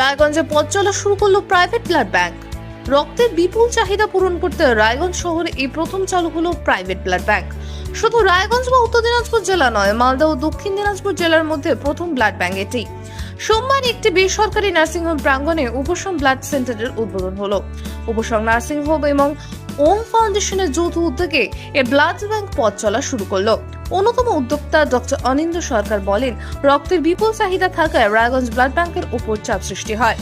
রায়গঞ্জে পথ চলা শুরু করল প্রাইভেট ব্লাড ব্যাংক রক্তের বিপুল চাহিদা পূরণ করতে রায়গঞ্জ শহরে এই প্রথম চালু হলো প্রাইভেট ব্লাড ব্যাংক শুধু রায়গঞ্জ বা উত্তর দিনাজপুর জেলা নয়, মালদা ও দক্ষিণ দিনাজপুর জেলার মধ্যে প্রথম ব্লাড ব্যাংক এটি। সোমবার একটি বেসরকারি নার্সিংহোম প্রাঙ্গণে উপশম ব্লাড সেন্টারের উদ্বোধন হলো। উপশম নার্সিংহোম এবং ওম ফাউন্ডেশনের যৌথ উদ্যোগে এ ব্লাড ব্যাংক পথ চলা শুরু করল। অন্যতম উদ্যোক্তা ডক্টর অনিন্দ সরকার বলেন, রক্তের বিপুল চাহিদা থাকায় রায়গঞ্জ ব্লাড ব্যাংকের উপর চাপ সৃষ্টি হয়।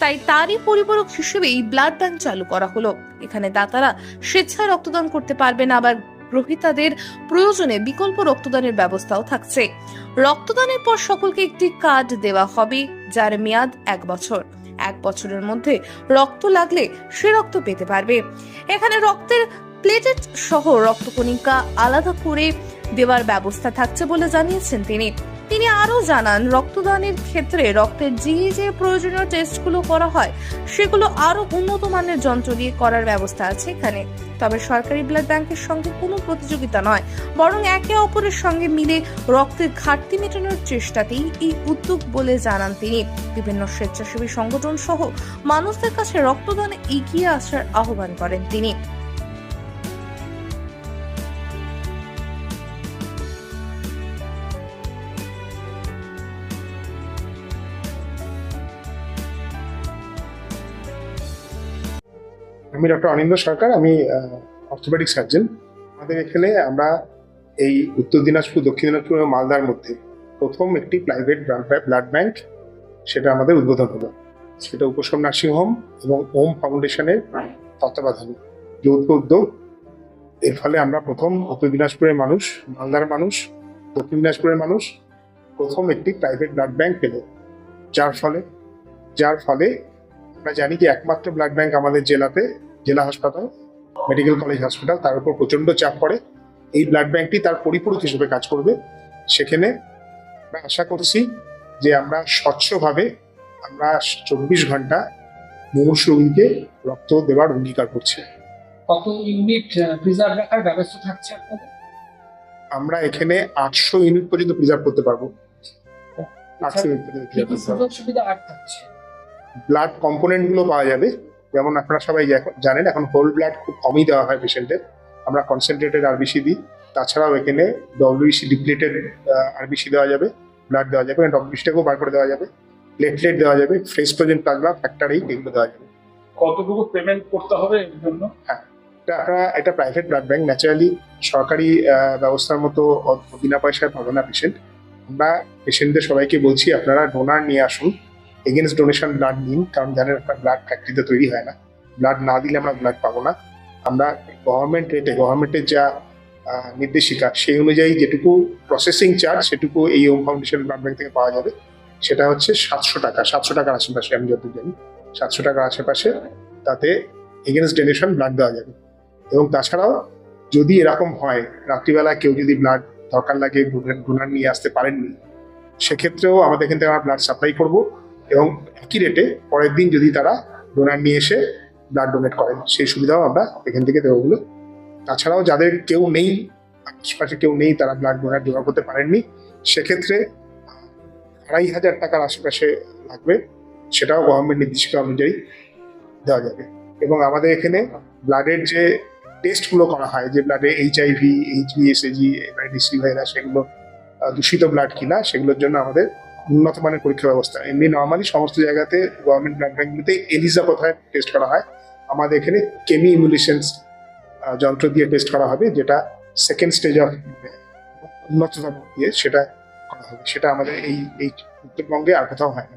তাই তারই পরিপূরক হিসেবে এই ব্লাড ব্যাংক চালু করা হলো। এখানে দাতারা স্বেচ্ছায় রক্তদান করতে পারবেন, আবার গ্রহীতাদের প্রয়োজনে বিকল্প রক্তদানের ব্যবস্থাও থাকছে। রক্তদানের পর সকলকে একটি কার্ড দেওয়া হবে, যার মেয়াদ এক বছর। এক বছরের মধ্যে রক্ত লাগলে সে রক্ত পেতে পারবে। এখানে রক্তের প্লেটেট সহ রক্তকণিকা আলাদা করে দেওয়ার ব্যবস্থা থাকছে বলে জানিয়েছেন তিনি। তিনি আরও জানান, রক্তদানের ক্ষেত্রে রক্তের যে যে প্রয়োজনীয় টেস্টগুলো করা হয়, সেগুলো আরও উন্নত মানের যন্ত্র দিয়ে করার ব্যবস্থা আছে এখানে। তবে সরকারি ব্লাড ব্যাংকের সঙ্গে কোনো প্রতিযোগিতা নয়, বরং একে অপরের সঙ্গে মিলে রক্তের ঘাটতি মেটানোর চেষ্টাতেই এই উদ্যোগ বলে জানান তিনি। বিভিন্ন স্বেচ্ছাসেবী সংগঠন সহ মানুষদের কাছে রক্তদানে এগিয়ে আসার আহ্বান করেন তিনি। আমি ডক্টর অনিন্দ সরকার, আমি অর্থোপেডিক সার্জন আমাদের এখানে আমরা এই উত্তর দিনাজপুর, দক্ষিণ দিনাজপুর এবং মালদার মধ্যে প্রথম একটি প্রাইভেট ব্লাড ব্যাংক সেটা আমাদের উদ্বোধন হলো। সেটা উপশম নার্সিং হোম এবং ওম ফাউন্ডেশনের তত্ত্বাবধানে। যৌথ উদ্যোগ, এর ফলে আমরা প্রথম উত্তর দিনাজপুরের মানুষ, মালদার মানুষ, দক্ষিণ দিনাজপুরের মানুষ প্রথম একটি প্রাইভেট ব্লাড ব্যাংক পেল। যার ফলে যার ফলে আমরা জানি যে একমাত্র ব্লাড ব্যাংক আমাদের জেলাতে জেলা হাসপাতাল মেডিকেল কলেজ হাসপাতাল তার উপর প্রচণ্ড চাপ পড়ে। এই ব্লাড ব্যাংকটি তার পরিপূরক হিসেবে কাজ করবে। সেখানে আমরা আশা করছি যে আমরা স্বচ্ছভাবে আমরা চব্বিশ ঘণ্টা মুমূর্ষ রোগীকে রক্ত দেওয়ার অঙ্গীকার করছি। কত ইউনিট প্রিজার্ভ রাখার ব্যবস্থা থাকছে আপনাদের? আমরা এখানে আটশো ইউনিট পর্যন্ত প্রিজার্ভ করতে পারব। আটশো ইউনিট পর্যন্ত কি করতে পারব। ব্লাড পাওয়া যাবে। যেমন আপনারা সবাই জানেন এখন হোল ব্লাড খুব কমই দেওয়া হয় পেশেন্টের আমরা কনসেন্ট্রেটেড আরবিসি দিই। তাছাড়াও এখানে ডব্লিউসি ডিপ্লেটেড আরবিসি দেওয়া যাবে ব্লাড দেওয়া যাবে ডব্লিউসিটাকেও বার করে দেওয়া যাবে। প্লেটলেট দেওয়া যাবে ফ্রেস্টোজেন প্লাজমা ফ্যাক্টর এইট এগুলো দেওয়া যাবে। কতটুকু পেমেন্ট করতে হবে এর জন্য? এটা আপনারা এটা প্রাইভেট ব্লাড ব্যাংক ন্যাচারালি সরকারি ব্যবস্থার মতো বিনা পয়সায় পাবে না পেশেন্ট আমরা পেশেন্টদের সবাইকে বলছি আপনারা ডোনার নিয়ে আসুন। এগেনস্ট ডোনেশন ব্লাড নিন কারণ জানেন আপনার ব্লাড ফ্যাক্টরিতে তৈরি হয় না। ব্লাড না দিলে আমরা ব্লাড পাবো না। আমরা গভর্নমেন্ট রেটে গভর্নমেন্টের যা নির্দেশিকা, সেই অনুযায়ী যেটুকু প্রসেসিং চার্জ সেটুকু এই ওম ফাউন্ডেশন ব্লাড ব্যাংক থেকে পাওয়া যাবে। সেটা হচ্ছে সাতশো টাকা, সাতশো টাকার আশেপাশে আমি যত জানি। সাতশো টাকার আশেপাশে তাতে এগেনস্ট ডোনেশন ব্লাড দেওয়া যাবে। এবং তাছাড়াও যদি এরকম হয় রাত্রিবেলা কেউ যদি ব্লাড দরকার লাগে ডোনার নিয়ে আসতে পারেননি, সেক্ষেত্রেও আমাদের এখান থেকে আমরা ব্লাড সাপ্লাই করব। এবং একই রেটে পরের দিন যদি তারা ডোনার নিয়ে এসে ব্লাড ডোনেট করেন, সেই সুবিধাও আমরা এখান থেকে বলে তাছাড়াও যাদের কেউ নেই, আশেপাশে কেউ নেই, তারা ব্লাড ডোনার জোগাড় করতে পারেননি, সেক্ষেত্রে আড়াই হাজার টাকার আশেপাশে লাগবে, সেটাও গভর্নমেন্ট নির্দেশিকা অনুযায়ী দেওয়া যাবে। এবং আমাদের এখানে ব্লাডের যে টেস্টগুলো করা হয়, যে ব্লাডে এইচআইভি এসএজি হেপাটাইটিস ভাইরাস সেগুলো দূষিত ব্লাড কিনা, সেগুলোর জন্য আমাদের উন্নত মানের পরীক্ষা ব্যবস্থা। এমনি নর্মালি সমস্ত জায়গাতে গভর্নমেন্ট ব্লাড ব্যাঙ্কগুলিতে এলিজা কোথায় টেস্ট করা হয়। আমাদের এখানে কেমি ইমুলেশনস যন্ত্র দিয়ে টেস্ট করা হবে, যেটা সেকেন্ড স্টেজ অফ উন্নততম দিয়ে সেটা করা হবে। সেটা আমাদের এই এই উত্তরবঙ্গে আর কোথাও হয় না।